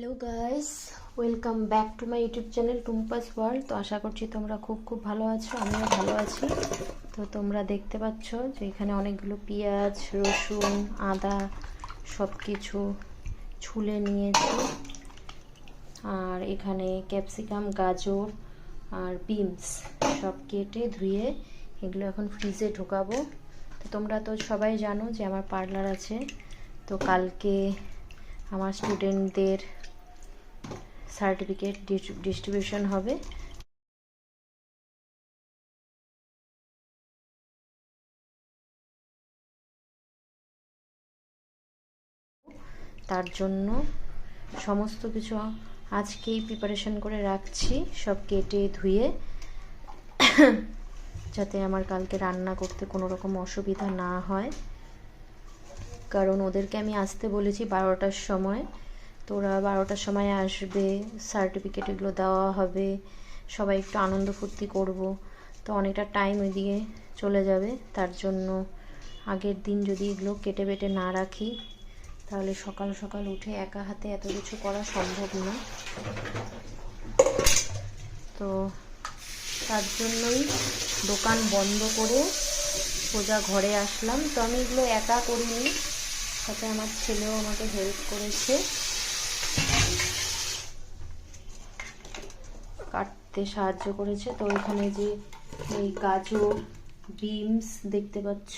Hello guys welcome back to my YouTube channel Tumpa's world তো আশা করছি তোমরা খুব খুব ভালো আছো, আমিও ভালো আছি। তো তোমরা দেখতে পাচ্ছ যে এখানে অনেকগুলো পেঁয়াজ, রসুন, আদা সব কিছু ছুলে নিয়েছি। আর এখানে ক্যাপসিকাম, গাজর আর বিনস সব কেটে ধুয়ে এগুলো এখন ফ্রিজে ঢোকাবো। তো তোমরা তো সবাই জানো যে আমার পার্লার আছে। তো কালকে আমার স্টুডেন্টদের সার্টিফিকেট ডিস্ট্রিবিউশন হবে। তার জন্য সমস্ত কিছু আজকেই প্রিপারেশন করে রাখছি। সব কেটে ধুয়ে যাতে আমার কালকে রান্না করতে কোনো রকম অসুবিধা না হয়। কারণ ওদেরকে আমি আসতে বলেছি বারোটার সময়। তো ওরা বারোটার সময় আসবে সার্টিফিকেট এগুলো দেওয়া হবে, সবাই একটু আনন্দ ফুর্তি করব। তো অনেকটা টাইম ওইদিকে চলে যাবে, তার জন্য আগের দিন যদি এগুলো কেটে বেটে না রাখি, তাহলে সকাল সকাল উঠে একা হাতে এত কিছু করা সম্ভব না। তো তার জন্যই দোকান বন্ধ করে সোজা ঘরে আসলাম। তো আমি এগুলো একা করিনি সাথে আমার ছেলেও আমাকে হেল্প করেছে। কাটতে সাহায্য করেছে। তো এখানে যে এই গাজর, বিনস দেখতে পাচ্ছ,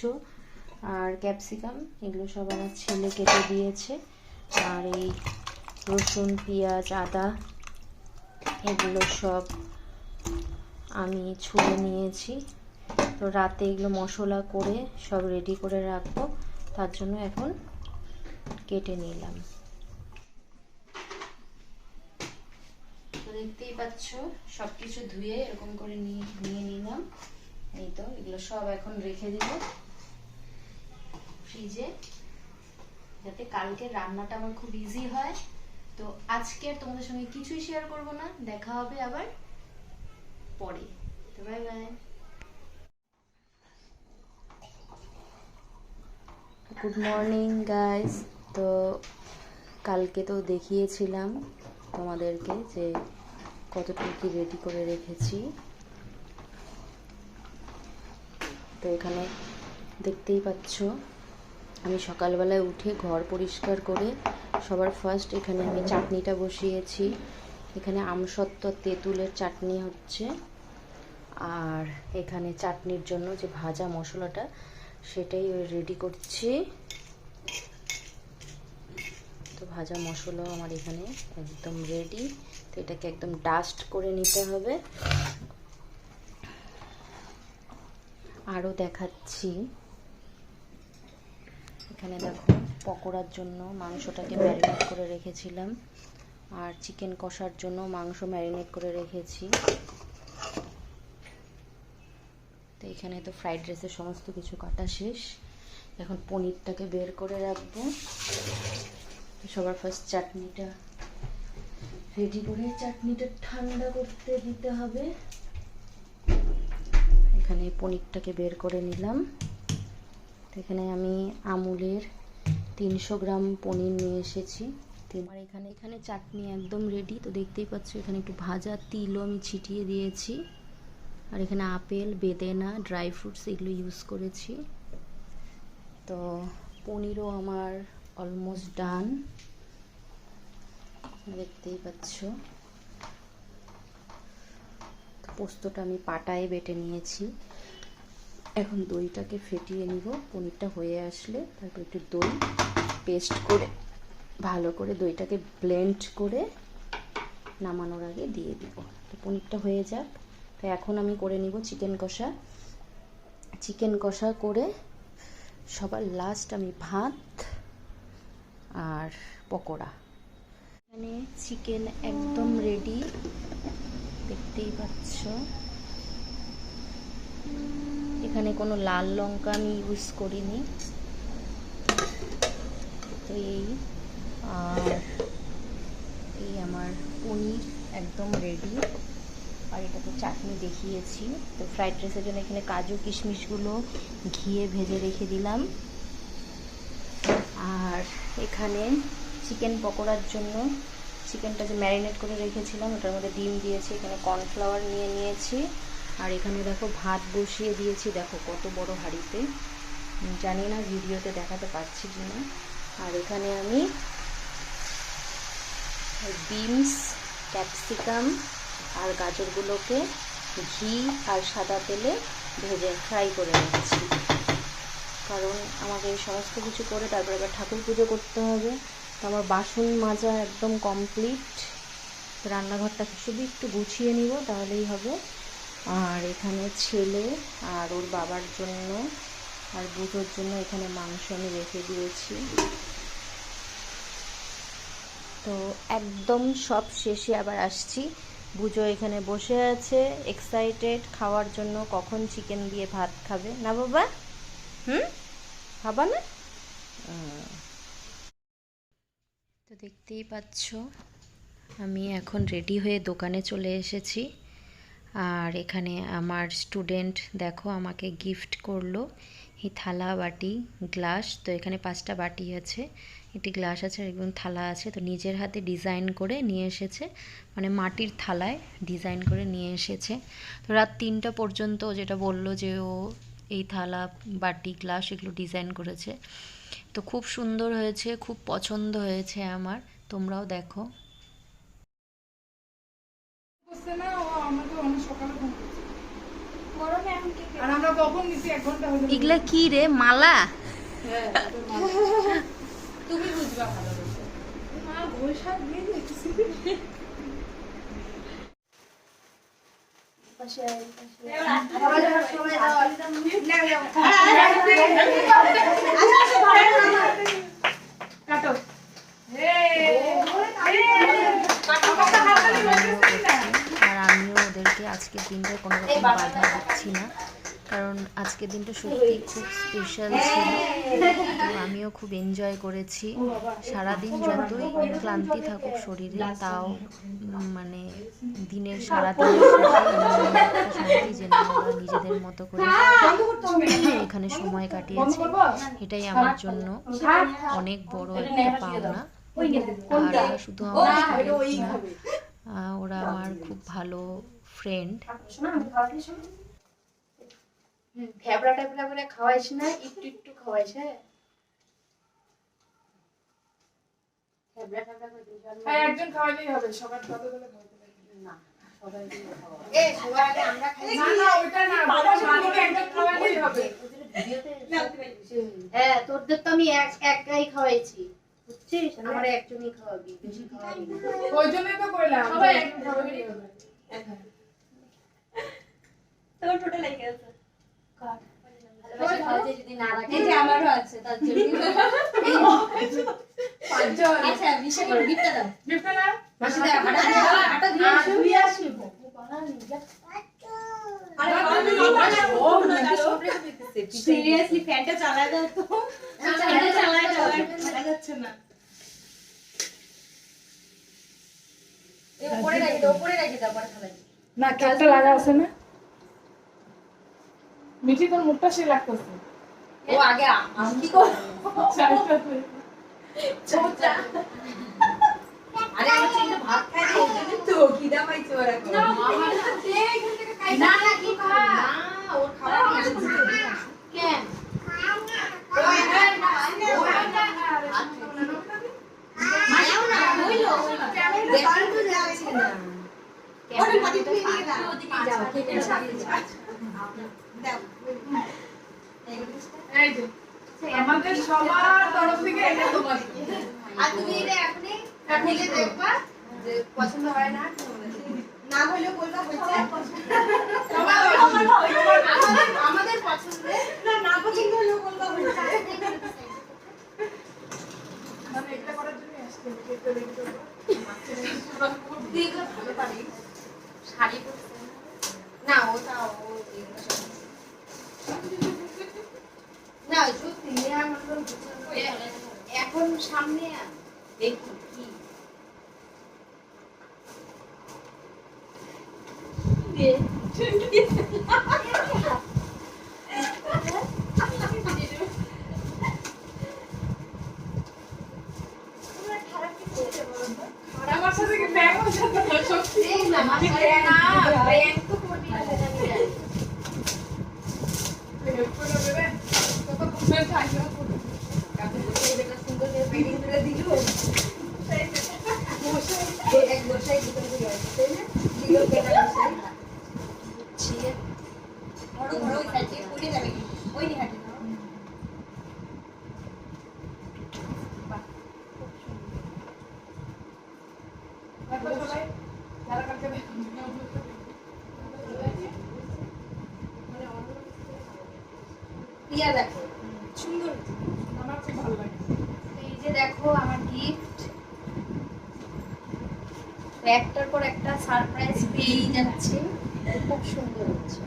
আর ক্যাপসিকাম, এগুলো সব আমার ছেলে কেটে দিয়েছে। আর এই রসুন, পেঁয়াজ, আদা, এগুলো সব আমি ছুলে নিয়েছি। তো রাতে এগুলো মশলা করে সব রেডি করে রাখব। তার জন্য এখন কেটে নিলাম। দেখতেই পাচ্ছ সব কিছু ধুয়ে এরকম করে নিয়ে নিয়ে নিলাম। এই তো, এগুলো সব এখন রেখে দিব ফ্রিজে, যাতে কালকে রান্নাটা আমার খুব ইজি হয়। তো আজকে আর তোমাদের সঙ্গে কিছুই শেয়ার করব না, দেখা হবে আবার পরে। তো bye bye good morning guys তো কালকে তো দেখিয়েছিলাম তোমাদেরকে যে কতটুকু কি রেডি করে রেখেছি? তো এখানে দেখতেই পাচ্ছ, আমি সকালবেলায় উঠে ঘর পরিষ্কার করে সবার ফার্স্ট এখানে আমি চাটনিটা বসিয়েছি। এখানে আমসত্ত্ব, তেঁতুলের চাটনি হচ্ছে। আর এখানে চাটনির জন্য যে ভাজা মশলাটা, সেটাই রেডি করছি। তো ভাজা মশলাও আমার এখানে একদম রেডি তো এটাকে একদম ডাস্ট করে নিতে হবে। আরও দেখাচ্ছি। এখানে দেখো, পকোড়ার জন্য মাংসটাকে ম্যারিনেট করে রেখেছিলাম। আর চিকেন কষার জন্য মাংস ম্যারিনেট করে রেখেছি। তো এখানে তো ফ্রাইড রাইসের সমস্ত কিছু কাটা শেষ। এখন পনিরটাকে বের করে রাখব। সবার ফার্স্ট চাটনিটা রেডি করে চাটনিটা ঠান্ডা করতে দিতে হবে। এখানে পনিরটাকে বের করে নিলাম। এখানে আমি আমুলের তিনশো গ্রাম পনির নিয়ে এসেছি। আর এখানে এখানে চাটনি একদম রেডি তো দেখতেই পাচ্ছ এখানে একটু ভাজা তিলও আমি ছিটিয়ে দিয়েছি। আর এখানে আপেল, বেদেনা ড্রাই ফ্রুটস এগুলো ইউজ করেছি। তো পনিরও আমার অলমোস্ট ডান দেখতেই পাচ্ছ। পোস্তটা আমি পাটায় বেটে নিয়েছি। এখন দইটাকে ফেটিয়ে নিব। পনিরটা হয়ে আসলে তারপর একটু দই পেস্ট করে ভালো করে দইটাকে ব্লেন্ড করে নামানোর আগে দিয়ে দিব। তো পনিরটা হয়ে যাক। তো এখন আমি করে নিব চিকেন কষা। চিকেন কষা করে সবার লাস্ট আমি ভাত আর পকোড়া। এখানে চিকেন একদম রেডি দেখতেই পাচ্ছ। এখানে কোনো লাল লঙ্কা আমি ইউজ করিনি। তো এই, আর এই আমার পনির একদম রেডি আর এটা তো চাটনি দেখিয়েছি। তো ফ্রাইড রাইসের জন্য এখানে কাজু কিশমিশগুলো ঘিয়ে ভেজে রেখে দিলাম। আর এখানে চিকেন পকোড়ার জন্য। চিকেনটা যে ম্যারিনেট করে রেখেছিলাম, ওটার মধ্যে ডিম দিয়েছি, এখানে কর্নফ্লাওয়ার নিয়ে নিয়েছি। আর এখানে দেখো ভাত বসিয়ে দিয়েছি, দেখো কত বড় হাঁড়িতে। জানি না ভিডিওতে দেখাতে পারছি কি না। আর এখানে আমি বিনস, ক্যাপসিকাম আর গাজরগুলোকে ঘি আর সাদা তেলে ভেজে ফ্রাই করে নিয়েছি কারণ আমাকে সমস্ত কিছু করে তারপরে আবার ঠাকুর পুজো করতে হবে। তো আমার বাসন মাজা একদম কমপ্লিট রান্নাঘরটা শুধু একটু গুছিয়ে নিব, তাহলেই হবে। আর এখানে ছেলে আর ওর বাবার জন্য আর বুধোর জন্য এখানে মাংস আমি রেখে দিয়েছি। তো একদম সব শেষে আবার আসছি। বুজো এখানে বসে আছে এক্সাইটেড খাওয়ার জন্য কখন চিকেন দিয়ে ভাত খাবে? না বাবা? হুম? খাবা না। তো দেখতেই পাচ্ছ, আমি এখন রেডি হয়ে দোকানে চলে এসেছি। আর এখানে আমার স্টুডেন্ট দেখো আমাকে গিফট করল। এই থালা, বাটি গ্লাস তো এখানে পাঁচটা বাটি আছে। একটি গ্লাস আছে একদম থালা আছে। তো নিজের হাতে ডিজাইন করে নিয়ে এসেছে। মানে মাটির থালায় ডিজাইন করে নিয়ে এসেছে। তো রাত তিনটা পর্যন্ত যেটা বলল যে ও এই থালা, বাটি গ্লাস এগুলো ডিজাইন করেছে। তো খুব সুন্দর হয়েছে খুব পছন্দ হয়েছে আমার। তোমরাও দেখো। এগুলা কি রে মালা? তুমি বুঝবা ভালো করে। মা বৈশাখ দিয়ে দেখছি কাটো আর আমিও ওদেরকে আজকের দিনটা কোনো রকম বাধা দিচ্ছি না। কারণ আজকের দিনটা সত্যি খুব স্পেশাল ছিল। তো আমিও খুব এনজয় করেছি। সারাদিন যতই ক্লান্তি থাকুক শরীরে, তাও মানে দিনের সারাদিনের সাথে শান্তি নিজেদের মতো করে এখানে সময় কাটিয়েছে। এটাই আমার জন্য অনেক বড় একটা পাওনা। আর শুধু আমার ওরা আমার খুব ভালো ফ্রেন্ড ফ্যাবড়া ট্যাবড়া করে খাওয়াইস না একটু একটু খাওয়াইস হ্যাঁ? হ্যাঁ একজন খাওয়াইলেই হবে সবার কত করে খাওয়াতে না সবাই মিলে খাওয়া এ সবার আগে আমরা খাই। না না ওইটা না বাবা একজন খাওয়াইলেই হবে। হ্যাঁ তোরদের তো আমি একাই খাওয়াইছি। বুঝছিস? আমার একজনই খাওয়াবি বেশি খাওয়াবি ওই জন্যই তো কইলাম সবাই একজন তার আচ্ছা সিরিয়াসলি সিরিয়াসলি ফ্যানটা চালায় দাও তো ফ্যানটা চালায় দাও যাচ্ছে না না ক্যাপটা লাগা আছে না মিঠি তোর মুখটা সে লাগতেছে ও আগে আমি কি করব আরে আমি চিন্তা ভাত খাই রে তো খিদা পাইছে ওরা না না কি খা না ওর খাওয়া নিয়ে আসছে কেন ওই না মাটি দাও ওদিকে যাও খেতে দাও এই যে আমাদের সবার তরফ থেকে এটা তোমার। আর তুমি এটা এখনই এখনই দেখবা যে পছন্দ হয় না না হলেও বলবা হচ্ছে আমাদের আমাদের না না পছন্দ হলেও বলবা হচ্ছে মানে এটা করার জন্য আসছে এটা ভালো পারিস শাড়ি পরতে না ওটা ও এগুলো সব না সত্যি আমার এখন সামনে। দেখি কি। আমার সাথে থেকে ব্যাগ না। সত্যি না করবি না সেটা আমি জানি হেল্প করে দেবে কত ঘুমে থাকে সুন্দর করে পেডিং করে দিল এক বসাই দুটো করে আছে তাই না দিল কেটে বসাই ছিয়ে বড় বড় কাছে পুড়ে যাবে ওই নি হাঁটি তারপর সবাই যারা কালকে ব্যাগ প্রিয়া দেখো সুন্দর। আমার খুব ভালো লাগে। এই যে দেখো আমার গিফট একটার পর একটা সারপ্রাইজ পেয়েই যাচ্ছে। খুব সুন্দর হচ্ছে।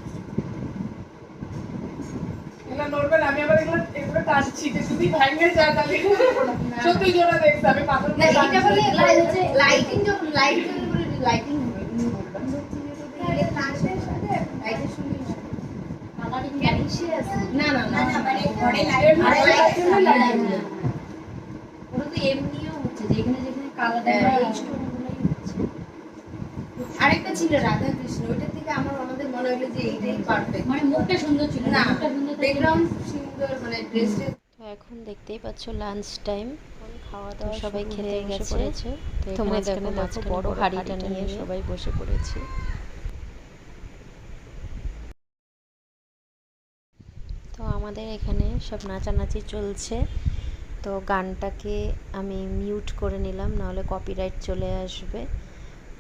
নড়বে না আমি আবার এগুলো এগুলো টানছি যে যদি ভাঙে যায় তাহলে সত্যি জোড়া দেখতে আমি পাথর না এটা বলে লাইট হচ্ছে লাইটিং যখন লাইট জ্বলে বলে লাইটিং না না না মানে ঘরে লাইট ওটা তো এমনিও হচ্ছে যেখানে যেখানে কালো হচ্ছে আরেকটা ছিল রাধা কৃষ্ণ ওইটার থেকে আমার আমাদের মনে হলো যে এইটাই পারফেক্ট মানে মুখটা সুন্দর ছিল না মুখটা সুন্দর ব্যাকগ্রাউন্ড সুন্দর মানে ড্রেস তো এখন দেখতেই পাচ্ছ লাঞ্চ টাইম খাওয়া দাওয়া সবাই খেতে গেছে। পড়েছে। তো এখানে দেখো দেখো বড় হাঁড়িটা নিয়ে সবাই বসে পড়েছি। তো আমাদের এখানে সব নাচানাচি চলছে। তো গানটাকে আমি মিউট করে নিলাম নাহলে কপিরাইট চলে আসবে।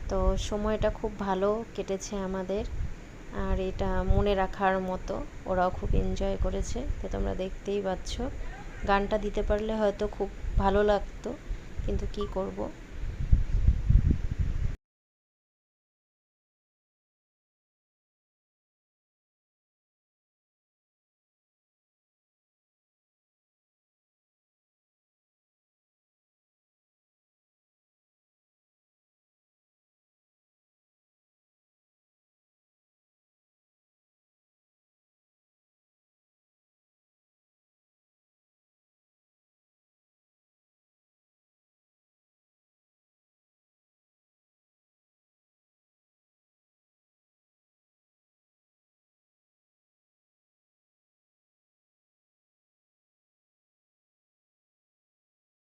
তো সময়টা খুব ভালো কেটেছে আমাদের। আর এটা মনে রাখার মতো ওরাও খুব এনজয় করেছে। তো তোমরা দেখতেই পাচ্ছ। গানটা দিতে পারলে হয়তো খুব ভালো লাগতো, কিন্তু কি করব?